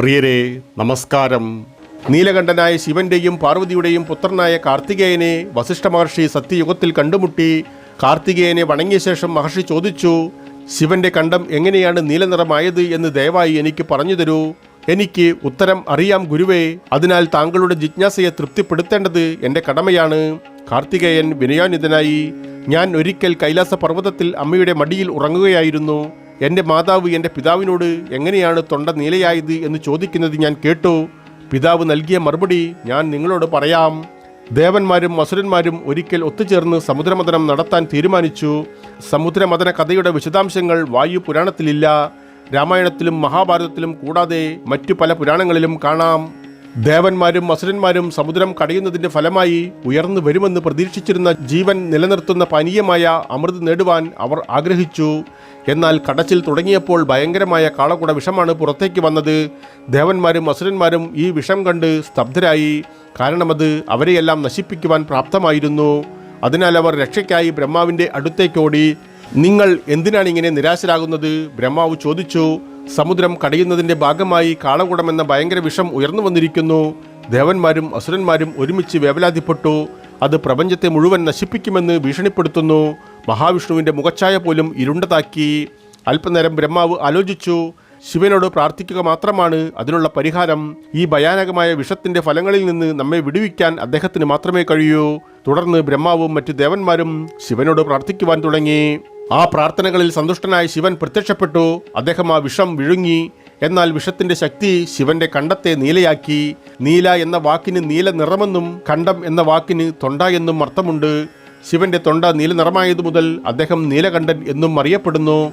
പ്രിയരെ നമസ്കാരം. നീലകണ്ഠനായ ശിവന്റെയും പാർവതിയുടെയും പുത്രനായ കാർത്തികേയനെ വസിഷ്ഠ മഹർഷി സത്യയുഗത്തിൽ കണ്ടുമുട്ടി കാർത്തികേയനെ വണങ്ങിയ ശേഷം മഹർഷി ചോദിച്ചു ശിവന്റെ കണ്ഠം എങ്ങനെയാണ് നീലനിറമായത് എന്ന് ദയവായി എനിക്ക് പറഞ്ഞു തരൂ. എനിക്ക് ഉത്തരം അറിയാം ഗുരുവേ. അതിനാൽ താങ്കളുടെ ജിജ്ഞാസയെ തൃപ്തിപ്പെടുത്തേണ്ടത് എന്റെ കടമയാണ്. കാർത്തികേയൻ വിനയാനിതനായി ഞാൻ ഒരിക്കൽ കൈലാസ പർവതത്തിൽ അമ്മയുടെ മടിയിൽ ഉറങ്ങുകയായിരുന്നു. എന്റെ മാതാവ് എന്റെ പിതാവിനോട് എങ്ങനെയാണ് തൊണ്ട നീലയായത് എന്ന് ചോദിക്കുന്നത് ഞാൻ കേട്ടു. പിതാവ് നൽകിയ മറുപടി ഞാൻ നിങ്ങളോട് പറയാം. ദേവന്മാരും അസുരന്മാരും ഒരിക്കൽ ഒത്തുചേർന്ന് സമുദ്രമഥനം നടത്താൻ തീരുമാനിച്ചു. സമുദ്രമഥന കഥയുടെ വിശദാംശങ്ങൾ വായു പുരാണത്തിലില്ല. രാമായണത്തിലും മഹാഭാരതത്തിലും കൂടാതെ മറ്റു പല പുരാണങ്ങളിലും കാണാം. ദേവന്മാരും അസുരന്മാരും സമുദ്രം കടയുന്നതിന്റെ ഫലമായി ഉയർന്നു വരുമെന്ന് പ്രതീക്ഷിച്ചിരുന്ന ജീവൻ നിലനിർത്തുന്ന പാനീയമായ അമൃത് നേടുവാൻ അവർ ആഗ്രഹിച്ചു. എന്നാൽ കടച്ചിൽ തുടങ്ങിയപ്പോൾ ഭയങ്കരമായ കാളക്കുട വിഷമാണ് പുറത്തേക്ക് വന്നത്. ദേവന്മാരും അസുരന്മാരും ഈ വിഷം കണ്ട് സ്തബ്ധരായി. കാരണമത് അവരെയെല്ലാം നശിപ്പിക്കുവാൻ പ്രാപ്തമായിരുന്നു. അതിനാൽ അവർ രക്ഷയ്ക്കായി ബ്രഹ്മാവിന്റെ അടുത്തേക്കോടി നിങ്ങൾ എന്തിനാണ് ഇങ്ങനെ നിരാശരാകുന്നത്? ബ്രഹ്മാവ് ചോദിച്ചു. സമുദ്രം കടയുന്നതിന്റെ ഭാഗമായി കാളകൂടമെന്ന ഭയങ്കര വിഷം ഉയർന്നു വന്നിരിക്കുന്നു. ദേവന്മാരും അസുരന്മാരും ഒരുമിച്ച് വേവലാതിപ്പെട്ടു. അത് പ്രപഞ്ചത്തെ മുഴുവൻ നശിപ്പിക്കുമെന്ന് ഭീഷണിപ്പെടുത്തുന്നു. മഹാവിഷ്ണുവിന്റെ മുഖച്ഛായ പോലും ഇരുണ്ടതാക്കി. അല്പനേരം ബ്രഹ്മാവ് ആലോചിച്ചു. ശിവനോട് പ്രാർത്ഥിക്കുക മാത്രമാണ് അതിനുള്ള പരിഹാരം. ഈ ഭയാനകമായ വിഷത്തിന്റെ ഫലങ്ങളിൽ നിന്ന് നമ്മെ വിടുവിക്കാൻ അദ്ദേഹത്തിന് മാത്രമേ കഴിയൂ. തുടർന്ന് ബ്രഹ്മാവും മറ്റു ദേവന്മാരും ശിവനോട് പ്രാർത്ഥിക്കുവാൻ തുടങ്ങി. ആ പ്രാർത്ഥനകളിൽ സന്തുഷ്ടനായ ശിവൻ പ്രത്യക്ഷപ്പെട്ടു. അദ്ദേഹം ആ വിഷം വിഴുങ്ങി. എന്നാൽ വിഷത്തിന്റെ ശക്തി ശിവന്റെ കണ്ടത്തെ നീലയാക്കി നീല എന്ന വാക്കിന് നീല നിറമെന്നും കണ്ടം എന്ന വാക്കിന് തൊണ്ട എന്നും അർത്ഥമുണ്ട്. ശിവന്റെ തൊണ്ട നീല നിറമായതു മുതൽ അദ്ദേഹം നീലകണ്ഠൻ എന്നും അറിയപ്പെടുന്നു.